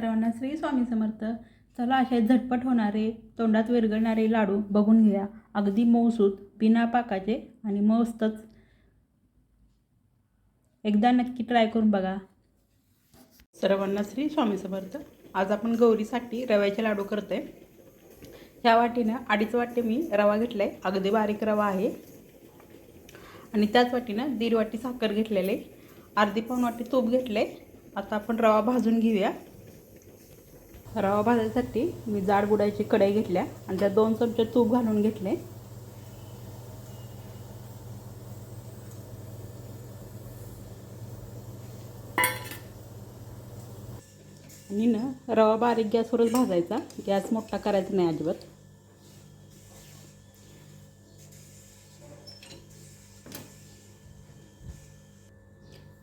सर्वांना श्री स्वामी समर्थ. चला असे झटपट होणारे तोंडात विरघळणारे लाडू बघून घ्या अगदी मऊसूत बिना पाकाचे आणि मस्तच. एकदा नक्की ट्राय करून बघा. सर्वांना श्री स्वामी समर्थ. आज आपण गौरीसाठी रव्याचे लाडू करतोय. ह्या वाटीनं अडीच वाटी मी रवा घेतला आहे अगदी बारीक रवा आहे. आणि त्याच वाटीनं दीड वाटी साखर घेतलेले अर्धी पाऊण वाटी तूप घेतले आता आपण रवा भाजून घेऊया. रवा भाजायसाठी मी जाड बुडायची कढई घेतल्या आणि त्यात दोन चमचे तूप घालून घेतले. आणि ना रवा बारीक गॅसवरच भाजायचा. गॅस मोठा करायचा नाही अजिबात.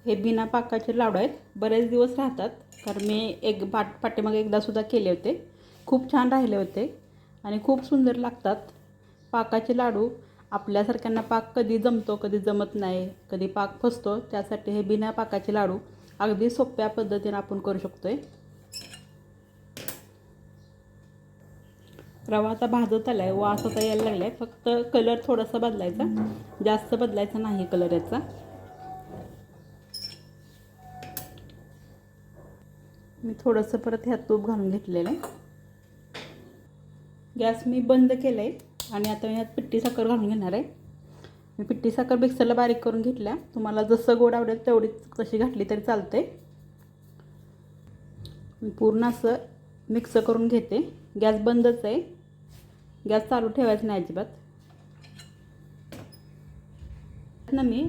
हे बिना पाकाचे लाडू आहेत. बरेच दिवस राहतात. कारण मी एक पाट पाठीमागे एकदासुद्धा केले होते. खूप छान राहिले होते आणि खूप सुंदर लागतात. पाकाचे लाडू आपल्यासारख्यांना पाक कधी जमतो कधी जमत नाही कधी पाक फसतो त्यासाठी हे बिना पाकाचे लाडू अगदी सोप्या पद्धतीने आपण करू शकतो आहे रवा आता भाजत आला आहे वास आता यायला लागला आहे फक्त कलर थोडासा बदलायचा. जास्त बदलायचा नाही कलर याचा. मी थोडंसं परत ह्यात तूप घालून घेतलेलं आहे. गॅस मी बंद केलं आहे आणि आता मी ह्यात पिट्टी साखर घालून घेणार आहे. मी पिट्टी साखर मिक्सरला बारीक करून घेतल्या. तुम्हाला जसं गोड आवडेल तेवढीच तशी घातली तरी चालते मी पूर्ण असं मिक्स करून घेते. गॅस बंदच आहे. गॅस चालू ठेवायचं नाही अजिबात. ना मी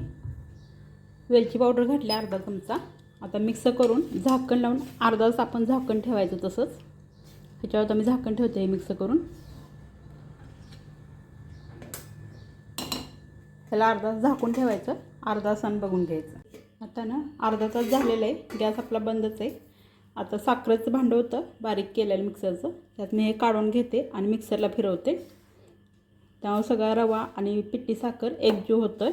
वेलची पावडर घातली अर्धा चमचा. आता मिक्स करून झाकण लावून अर्धा तास आपण झाकण ठेवायचं तसंच. ह्याच्यावर मी झाकण ठेवते हे मिक्स करून. त्याला अर्धा तास झाकून ठेवायचं अर्धा तासानं बघून घ्यायचं. आता ना अर्धा तास झालेला आहे गॅस आपला बंदच आहे. आता साखरेचं भांडं होतं बारीक केलेलं मिक्सरचं. त्यात मी हे काढून घेते आणि मिक्सरला फिरवते. त्यामुळे सगळा रवा आणि पिट्टी साखर एकजीव होतं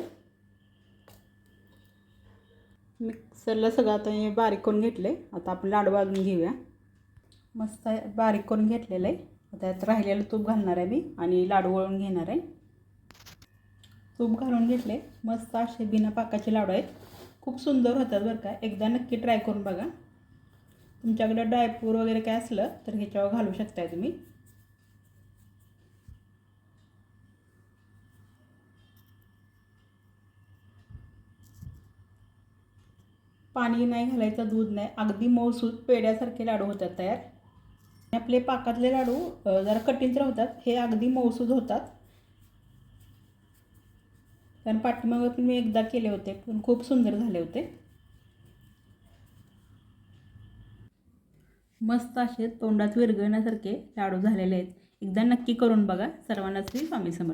मिक्सरला सगळं आता हे बारीक करून घेतलं आहे आता आपण लाडू वाजून घेऊया. मस्त बारीक करून घेतलेलं आहे. आता त्यात राहिलेलं तूप घालणार आहे मी आणि लाडू वळून घेणार आहे. तूप घालून घेतले मस्त असे बिना पाकाचे लाडू आहेत. खूप सुंदर होतात बरं का. एकदा नक्की ट्राय करून बघा. तुमच्याकडं ड्रायफ्रूट वगैरे काय असलं तर ह्याच्यावर घालू शकताय तुम्ही. पाणी नाही घालायचं दूध नाही. अगदी मऊसूद पेड्यासारखे लाडू होतात तयार. आपले पाकातले लाडू जरा कठीण होतात हे अगदी मऊसूद होतात. कारण पाठीमागं पण मी एकदा केले होते पण खूप सुंदर झाले होते. मस्त असे तोंडात विरघळण्यासारखे लाडू झालेले आहेत. एकदा नक्की करून बघा. सर्वांनाच मी स्वामी समर्थ